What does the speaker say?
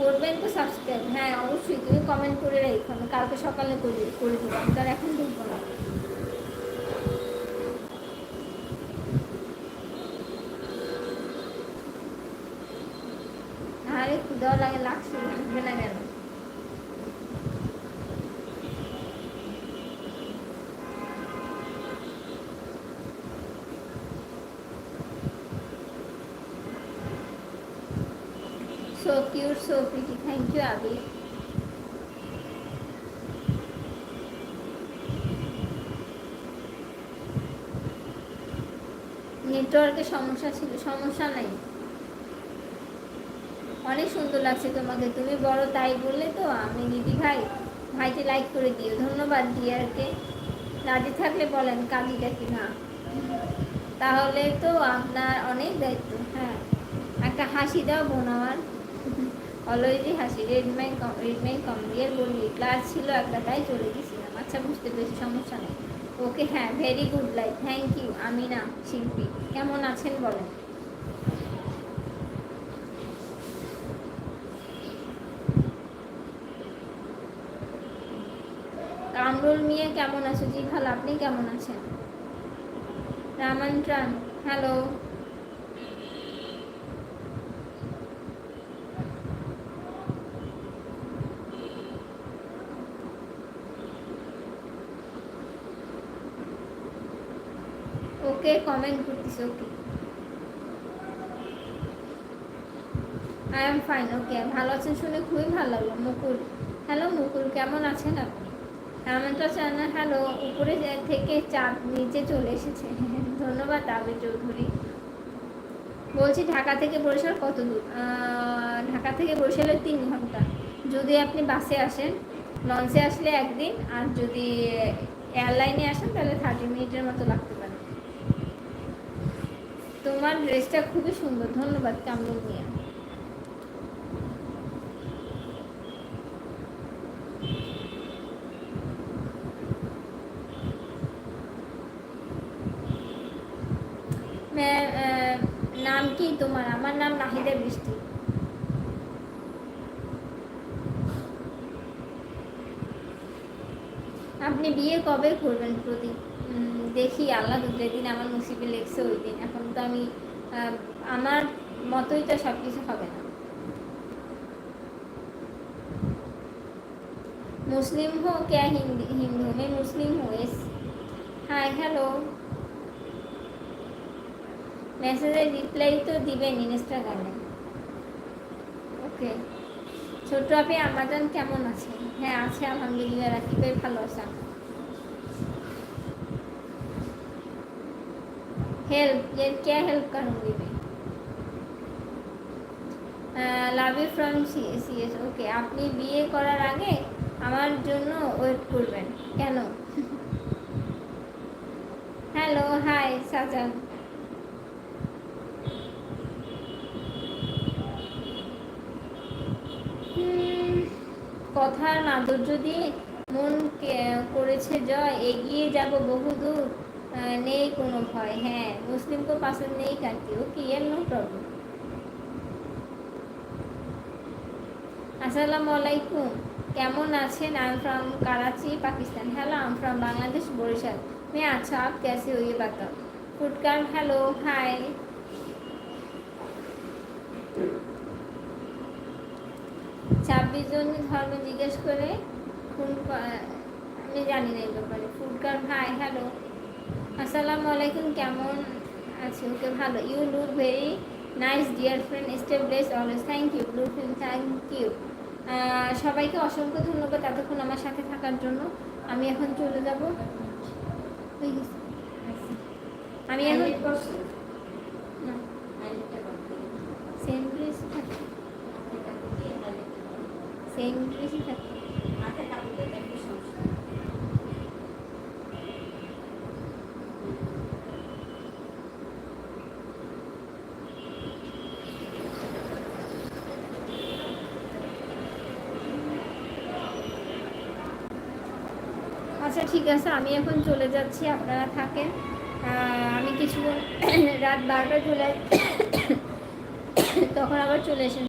করবেন তো সাবস্ক্রাইব হ্যাঁ অবশ্যই তুমি কমেন্ট করে রেখো, আমি কালকে সকালে করে করে দেবো। আমি তার এখন ঢুকবো না। আরে খুদাও লাগে, লাগছে লাগবে না কেন? So cute, so pretty. Thank you, Abhi. নেটওয়ার্কের সমস্যা ছিল সমস্যা নাই। অনেক সুন্দর লাগছে তোমাকে তুমি বড় তাই বললে তো। আমি দিদি ভাই ভাইকে লাইক করে দিও। ধন্যবাদ ডিয়ারকে রাজি থাকলে বলেন কাজীটা কি না? তাহলে তো আপনার অনেক দায়িত্ব হ্যাঁ। একটা হাসি দাও বোন আমার। অলওয়েজই হাসি রেড মাই রেড মাই কমেডিয়ার বলি, ক্লাস ছিল একটা, তাই চলে গেছিলাম আচ্ছা বুঝতে পেরেছি, সমস্যা নেই। ওকে হ্যাঁ very good life thank you Amina, শিল্পী। কেমন আছেন, বলেন? কামরুল মিয়া, কেমন আছো? জি, ভালো, আপনি কেমন আছেন? রামান ট্রান হ্যালো ওকে কমেন্ট করতেছি, okay. I am fine okay ভালো আছেন শুনে খুবই ভালো লাগল মুকুল হ্যালো মুকুল কেমন আছেন আপনি? এমনটা চান না হ্যালো উপরে থেকে চাঁদ নিচে চলে এসেছে। ধন্যবাদ, আবির চৌধুরী। বলছি ঢাকা থেকে বরিশাল কত দূর? ঢাকা থেকে বরিশালের তিন ঘণ্টা। যদি আপনি বাসে আসেন, লঞ্চে আসলে একদিন, আর যদি এয়ারলাইনে আসেন, তাহলে থার্টি মিনিটের মতো লাগতে তোমার ড্রেসটা খুবই সুন্দর। ধন্যবাদ, কামরুল মিয়া। নাম কি তোমার? আমার নাম নাহিদা বৃষ্টি। আপনি বিয়ে কবে করবেন প্রদীপ? দেখি, আল্লাহ যেদিন আমার মুসিবে লেগছে ওই দিন। এখন তো আমি আমার মতোই তো সব কিছু হবে না। মুসলিম হো ক্যা হিন্দি, হিন্দু? মে মুসলিম হো এস। হাই হ্যালো মেসেজের রিপ্লাই তো দিবেন ইনস্টাগ্রামে ওকে ছোট আপনি আমাজন কেমন আছে? হ্যাঁ আছে, আলহামদুলিল্লাহ, রাকিবের ভালো আছে। হেল্প ये क्या हेल्प करूँगी मैं love you from CS okay আপনি বিয়ে করার আগে আমার জন্য ওয়েট করবেন কেন হ্যালো হাই সাজান হুম, কথার মাধুর্য দিয়ে মন কে- করেছে জয় এগিয়ে যাব বহুদূর আহ, নেই কোনো ভয় হ্যাঁ মুসলিম কো পাসন্দ নেই কাটি ওকে ইয়ার নো প্রবলেম আসসালামু আলাইকুম কেমন আছেন I am from Karachi Pakistan hello I am from Bangladesh Barishal मैं अच्छा आप कैसे हो ये बताओ फुटकार हेलो हाय ছাব্বিশ জন ধর্ম জিজ্ঞেস করে কোন ক- আমি জানি না এই ব্যাপারে ফুডকার ভাই হ্যালো আসসালামু আলাইকুম কেমন আছে? ওকে ভালো? You look very nice dear friend stay bless always thank you blue film thank you সবাইকে অসংখ্য ধন্যবাদ এতক্ষণ আমার সাথে থাকার জন্য। আমি এখন চলে যাব। হয়ে আমি এখন ড্রেস থাকে সেম ড্রেসই থাকে আচ্ছা ঠিক আছে, আমি এখন চলে যাচ্ছি, আপনারা থাকেন। আমি কিছুক্ষণ রাত বারোটা চলে তখন আবার চলে এসেন